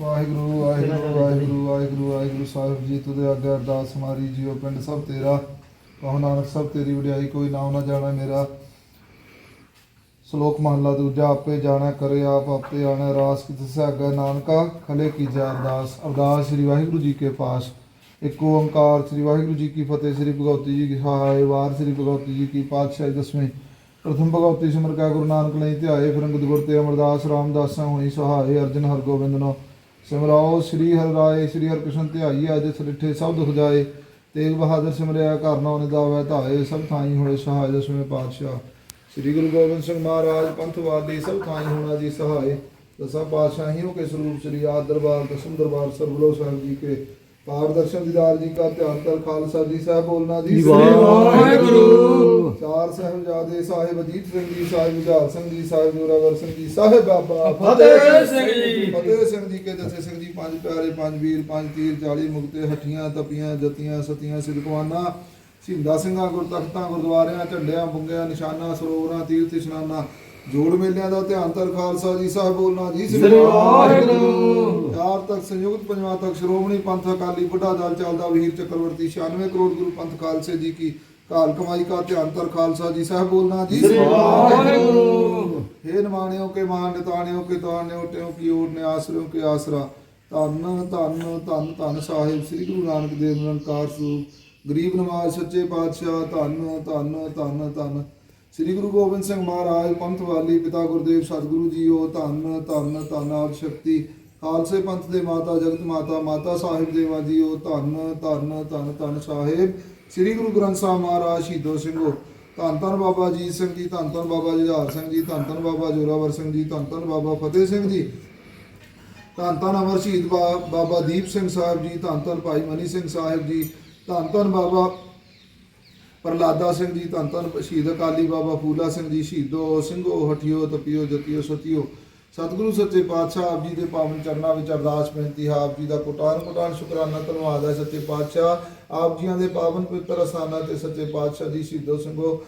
ਵਾਹਿਗੁਰੂ ਵਾਹਿਗੁਰੂ ਵਾਹਿਗੁਰੂ ਵਾਹਿਗੁਰੂ ਵਾਹਿਗੁਰੂ ਸਾਹਿਬ ਜੀ ਤੁਦੇ ਆਗੇ ਅਰਦਾਸ ਹਮਾਰੀ ਜੀਓ ਪਿੰਡ ਸਭ ਤੇਰਾ। ਕਹੋ ਨਾਨਕ, ਸਭ ਤੇਰੀ ਵਡਿਆਈ, ਕੋਈ ਨਾਮ ਨਾ ਜਾਣਾ ਮੇਰਾ। ਸ਼ਲੋਕ ਮਹਲਾ ਦੂਜਾ, ਆਪੇ ਜਾਣਾ, ਕਰੇ ਆਪ, ਆਪੇ ਆਣਾ, ਰਾਸ ਕਿਤ ਸਾਗਾ ਨਾਨਕਾ, ਖਲੇ ਕੀ ਜਾ ਅਰਦਾਸ। ਅਰਦਾਸ ਸ੍ਰੀ ਵਾਹਿਗੁਰੂ ਜੀ ਕੇ ਪਾਸ। ਇੱਕ ਓੰਕਾਰ, ਸ੍ਰੀ ਵਾਹਿਗੁਰੂ ਜੀ ਕੀ ਫਤਿਹ, ਸ੍ਰੀ ਭਗਵਤੀ ਜੀ ਕੀ ਸਹਾਇ ਵਾਰ ਸ੍ਰੀ ਭਗਵਤੀ ਜੀ ਕੀ ਪਾਤਸ਼ਾਹੀ ਦਸਵੇਂ। ਪ੍ਰਥਮ ਭਗਵਤੀ ਸਿਮਰ ਕਾ ਗੁਰੂ ਨਾਨਕ ਲਈ ਧਿਆਏ, ਫਿਰ ਗੁਰ ਤੇ ਅਮਰਦਾਸ, ਰਾਮਦਾਸਾਂ ਹੁਣੀ ਸਹਾਏ, ਅਰਜਨ ਹਰਗੋਬਿੰਦ ਨੋ ਸਿਮਰਾਓ, ਸ੍ਰੀ ਹਰਿ ਰਾਏ, ਸ੍ਰੀ ਹਰਿਕ੍ਰਿਸ਼ਨ ਧਿਆਈ, ਅਜ ਸਰਿਠੇ ਸਭ ਦੁਖ ਜਾਏ, ਤੇਗ ਬਹਾਦਰ ਸਿਮਰਿਆ ਕਰਨਾ ਉਹਨੇ ਦਾਵੈ ਧਾਏ, ਸਭ ਥਾਈ ਹੋਏ ਸਹਾਇ ਦਸਵੇਂ ਪਾਤਸ਼ਾਹ। ਸ੍ਰੀ ਗੁਰੂ ਗੋਬਿੰਦ ਸਿੰਘ ਮਹਾਰਾਜ, ਪੰਥਵਾਦੀ, ਸਭ ਥਾਈ ਹੋਣਾ ਜੀ ਸਹਾਇ ਦਸਾਂ ਪਾਤਸ਼ਾਹੀਆਂ ਕੇ ਸਰੂਪ ਸ੍ਰੀ ਆਦ ਦਰਬਾਰ ਦਸਮ ਦਰਬਾਰ ਸਰਬਲੋ ਸਾਹਿਬ ਜੀ ਕੇ ਪਾਰ ਦਰਸ਼ਨ ਦੀਦਾਰ ਜੀ ਕਾ ਧਿਆਨ ਕਰ ਖਾਲਸਾ ਜੀ ਸਾਹਿਬ ਬੋਲਣਾ ਜੀ ਵਾਹਿਗੁਰੂ। ਚਾਰ ਸਾਹਿਬਜ਼ਾਦੇ ਸਾਹਿਬ ਅਜੀਤ ਸਿੰਘ ਜੀ ਸਾਹਿਬ ਜੁਝਾਰ ਸਿੰਘ ਜੀ ਸਾਹਿਬ ਜੋਰਾਵਰ ਸਿੰਘ ਜੀ ਸਾਹਿਬ ਬਾਬਾ ਫਤਿਹ ਸਿੰਘ ਜੀ। ਫਤਿਹ ਸਿੰਘ ਜੀ ਕੇ ਦਸੇ ਸਿੰਘ ਜੀ ਪੰਜ ਪਿਆਰੇ ਪੰਜ ਵੀਰ ਪੰਜ ਤੀਰ 40 ਮੁਕਤੇ ਹੱਠੀਆਂ ਤਪੀਆਂ ਜਤੀਆਂ ਸਤੀਆਂ ਸਿਦਕਵਾਨਾ ਸਿੰਦਾ ਸਿੰਘਾਂ ਗੁਰ ਤਖਤਾਂ ਗੁਰਦੁਆਰਿਆਂ ਝੰਡਿਆਂ ਬੁੰਗਿਆਂ ਨਿਸ਼ਾਨਾ ਸਰੋਵਰਾਂ ਤੀਰਥ ਇਸ਼ਨਾਨਾ ਜੋੜ ਮੇਲਿਆਂ ਦਾ ਧਿਆਨ ਤਰ ਖਾਲਸਾ ਜੀ ਸਾਹਿਬ ਬੋਲਣਾ ਜੀ ਸ੍ਰੀ ਵਾਹਿਗੁਰੂ। ਚਾਰ ਤੱਕ ਸੰਯੁਕਤ ਪੰਜਵਾਂ ਤੱਕ ਸ਼੍ਰੋਮਣੀ ਪੰਥ ਅਕਾਲੀ ਬੁੱਢਾ ਦਲ ਚੱਲਦਾ ਵੀਰ ਚੱਕਰਵਰਤੀ 96 ਕਰੋੜ ਗੁਰੂ ਪੰਥ ਖਾਲਸੇ ਜੀ ਕੀ ਕਾਲ ਕਮਾਈ ਕਾ ਧਿਆਨ ਤਰ ਖਾਲਸਾ ਜੀ ਸਾਹਿਬ ਬੋਲਣਾ ਜੀ ਸ੍ਰੀ ਵਾਹਿਗੁਰੂ। हे ਨਿਮਾਣਿਓ ਕੇ ਮਾਨ ਨਿਤਾਣਿਓ ਕੇ ਤਾਣਿਓ ਟਿਓ ਕੀ ਓਟ ਨੇ ਆਸਰਿਓ ਕੇ ਆਸਰਾ। ਧੰਨ ਧੰਨ ਧੰਨ ਧੰਨ ਸਾਹਿਬ ਸ੍ਰੀ ਗੁਰੂ ਨਾਨਕ ਦੇਵ ਨਿਰੰਕਾਰ ਸਰੂਪ ਗਰੀਬ ਨਵਾਜ਼ ਸੱਚੇ ਪਾਤਸ਼ਾਹ ਧੰਨ ਧੰਨ ਧੰਨ ਧੰਨ। ਸ੍ਰੀ ਗੁਰੂ ਗੋਬਿੰਦ ਸਿੰਘ ਮਹਾਰਾਜ, ਪੰਥ ਵਾਲੀ, ਪਿਤਾ ਗੁਰਦੇਵ, ਸਤਿਗੁਰੂ ਜੀ ਜੀਓ, ਧੰਨ ਧੰਨ ਧੰਨ, ਆਪ ਸ਼ਕਤੀ। ਖਾਲਸੇ ਪੰਥ ਦੇ ਮਾਤਾ, ਜਗਤ ਮਾਤਾ ਮਾਤਾ ਸਾਹਿਬ ਦੇਵਾ ਜੀਓ, ਧੰਨ ਧੰਨ ਧੰਨ ਧੰਨ ਸਾਹਿਬ। ਸ੍ਰੀ ਗੁਰੂ ਗ੍ਰੰਥ ਸਾਹਿਬ ਮਹਾਰਾਜ, ਸ਼ਹੀਦੋ ਸਿੰਘੋ। ਧੰਨ ਧੰਨ ਬਾਬਾ ਜੀਤ ਸਿੰਘ ਜੀ, ਧੰਨ ਧੰਨ ਬਾਬਾ ਜੁਝਾਰ ਸਿੰਘ ਜੀ, ਧੰਨ ਧੰਨ ਬਾਬਾ ਜੋਰਾਵਰ ਸਿੰਘ ਜੀ, ਧੰਨ ਧੰਨ ਬਾਬਾ ਫਤਿਹ ਸਿੰਘ ਜੀ। ਧੰਨ ਧੰਨ ਅਮਰ ਸ਼ਹੀਦ ਬਾ- ਬਾਬਾ ਦੀਪ ਸਿੰਘ ਸਾਹਿਬ ਜੀ, ਧੰਨ ਧੰਨ ਭਾਈ ਮਨੀ ਸਿੰਘ ਸਾਹਿਬ ਜੀ। ਧੰਨ ਧੰਨ ਬਾਬਾ ਪ੍ਰਲਾਦਾ ਸਿੰਘ ਜੀ ਧੰਨ ਧੰਨ, ਸ਼ਹੀਦ ਅਕਾਲੀ ਬਾਬਾ ਫੂਲਾ ਸਿੰਘ ਜੀ ਸ਼ਹੀਦੋ, ਸਿੰਘੋ, ਹਠਿਓ, ਤਪਿਓ, ਜਤਿਓ, ਸਤਿਓ। ਸਤਿਗੁਰੂ ਸੱਚੇ ਪਾਤਸ਼ਾਹ ਆਪ ਜੀ ਦੇ ਪਾਵਨ ਚਰਨਾਂ ਵਿੱਚ ਅਰਦਾਸ ਬੇਨਤੀ ਹੈ। ਆਪ ਜੀ ਦਾ ਕੋਟਾਨ ਕੋਟਾਨ ਸ਼ੁਕਰਾਨਾ, ਧੰਨਵਾਦ ਹੈ ਸੱਚੇ ਪਾਤਸ਼ਾਹ। ਆਪ ਜੀਆਂ ਦੇ ਪਾਵਨ ਪਵਿੱਤਰ ਅਸਥਾਨਾਂ ਤੇ ਸੱਚੇ ਪਾਤਸ਼ਾਹ ਜੀ ਸ਼ਹੀਦੋ, ਸਿੰਘੋ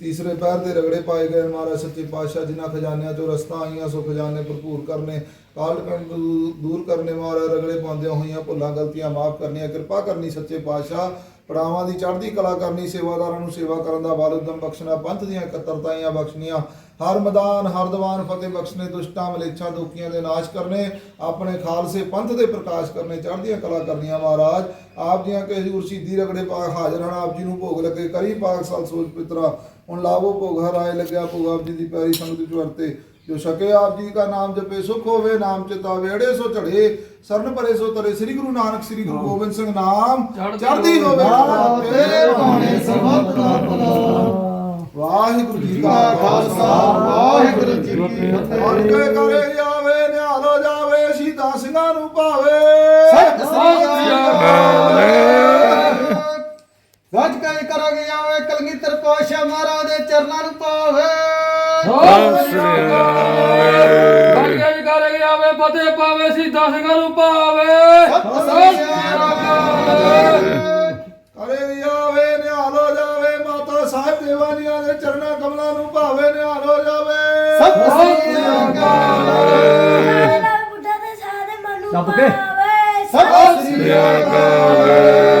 ਤੀਸਰੇ ਪੈਰ ਦੇ ਰਗੜੇ ਪਾਏ ਗਏ ਮਹਾਰਾਜ ਸੱਚੇ ਪਾਤਸ਼ਾਹ, ਜਿਨ੍ਹਾਂ ਖਜ਼ਾਨਿਆਂ ਚੋਂ ਰਸਤਾ ਆਈਆਂ, ਸੋ ਖਜ਼ਾਨੇ ਭਰਪੂਰ ਕਰਨੇ ਕਾਲ ਦੂਰ ਕਰਨੇ ਮਹਾਰਾਜ, ਰਗੜੇ ਪਾਉਂਦਿਆਂ ਹੋਈਆਂ ਭੁੱਲਾਂ, ਗਲਤੀਆਂ ਮਾਫ ਕਰਨੀਆਂ, ਕਿਰਪਾ ਕਰਨੀ ਸੱਚੇ ਪਾਤਸ਼ਾਹ। ਪੜਾਵਾਂ ਦੀ ਚੜ੍ਹਦੀ ਕਲਾ ਕਰਨੀ, ਸੇਵਾਦਾਰਾਂ ਨੂੰ ਸੇਵਾ ਕਰਨ ਦਾ ਬਲ ਉਦਮ ਬਖਸ਼ਣਾ, ਪੰਥ ਦੀਆਂ ਇਕੱਤਰਤਾਈਆਂ ਬਖਸ਼ਣੀਆਂ, ਹਰ ਮੈਦਾਨ, ਹਰ ਦੀਵਾਨ ਫਤਿਹ ਬਖਸ਼ਣੇ, ਦੁਸ਼ਟਾਂ, ਮਲੇਛਾਂ ਦੋਕੀਆਂ ਦੇ ਨਾਸ਼ ਕਰਨੇ, ਆਪਣੇ ਖਾਲਸੇ ਪੰਥ ਦੇ ਪ੍ਰਕਾਸ਼ ਕਰਨੇ, ਚੜ੍ਹਦੀਆਂ ਕਲਾ ਕਰਨੀਆਂ ਮਹਾਰਾਜ। ਆਪ ਜੀਆਂ ਕੇ ਹਜ਼ੂਰ ਸ਼ਹੀਦੀ ਰਗੜੇ ਪਾਕ ਹਾਜ਼ਰ ਹਨ, ਆਪ ਜੀ ਨੂੰ ਭੋਗ ਲੱਗੇ ਕਰੀ ਪਾਕ ਸਾਲ ਸੋਚ ਪਿਤਰਾ। ਹੁਣ ਲਾਵੋ ਭੋਗ ਹਰਾਏ ਲੱਗਿਆ ਭੋਗ, ਆਪ ਜੀ ਦੀ ਪਿਆਰੀ ਸੰਗਤ ਵਿੱਚ ਵਰਤੇ। ਜੋ ਛਕੇ ਆਪ ਜੀ ਦਾ ਨਾਮ ਜਪੇ ਸੁਖ ਹੋਵੇ ਨਾਮ ਚਿਤਾ ਵੇੜੇ ਸੋ ਚੜੇ ਸਰਨ ਭਰੇ ਸੋ ਤਰੇ ਸ੍ਰੀ ਗੁਰੂ ਨਾਨਕ ਸ੍ਰੀ ਗੁਰੂ ਗੋਬਿੰਦ ਸਿੰਘ ਨਾਮ ਚੜ੍ਹਦੀ ਹੋਵੇ। ਹੋਵੇ। ਤੇਰੇ ਬਾਣੇ ਸਰਬੱਤ ਦਾ ਭਲਾ ਵਾਹਿਗੁਰੂ ਜੀ ਕਾ ਖਾਲਸਾ। ਵਾਹਿਗੁਰੂ ਜੀ ਕੀ ਫਤਿਹ। ਕੇ ਕਰੇ ਜਾਵੇ ਨਿਹਾਲੋ ਜਾਵੇ ਸੀਤਾ ਸਿੰਘਾਂ ਨੂੰ ਭਾਵੇ। ਸਤਿ ਸ੍ਰੀ ਅਕਾਲ। ਗੱਜ ਕੇ ਕਰਾਂਗੇ ਆਵੇ ਕਲਗੀਧਰ ਪਾਸ਼ਾ ਮਹਾਰਾਜ ਦੇ ਚਰਨਾਂ ਨੂੰ ਪਾਵੇ ਬਾਕੀ ਕਰੇ ਜਾਵੇ ਫਤਿਹ ਪਾਵੇ ਸਿੱਧਾ ਸਿੰਘਾਂ ਨੂੰ ਪਾਵੇ ਸਤਿ ਸ੍ਰੀ ਅਕਾਲ। ਕਰੇ ਜਾਵੇ ਨਿਹਾਲੋ ਜਾਵੇ ਮਾਤਾ ਸਾਹਿਬ ਦੇਵਾਨੀਆਂ ਦੇ ਚਰਨਾਂ ਕਮਲਾਂ ਨੂੰ ਭਾਵੇ ਨਿਹਾਲੋ ਜਾਵੇ ਸਤਿ ਸ੍ਰੀ ਅਕਾਲ ਬੁੱਢਾ ਦੇ ਸਾਰੇ ਮਨ ਨੂੰ ਸਤਿ ਸ੍ਰੀ ਅਕਾਲ।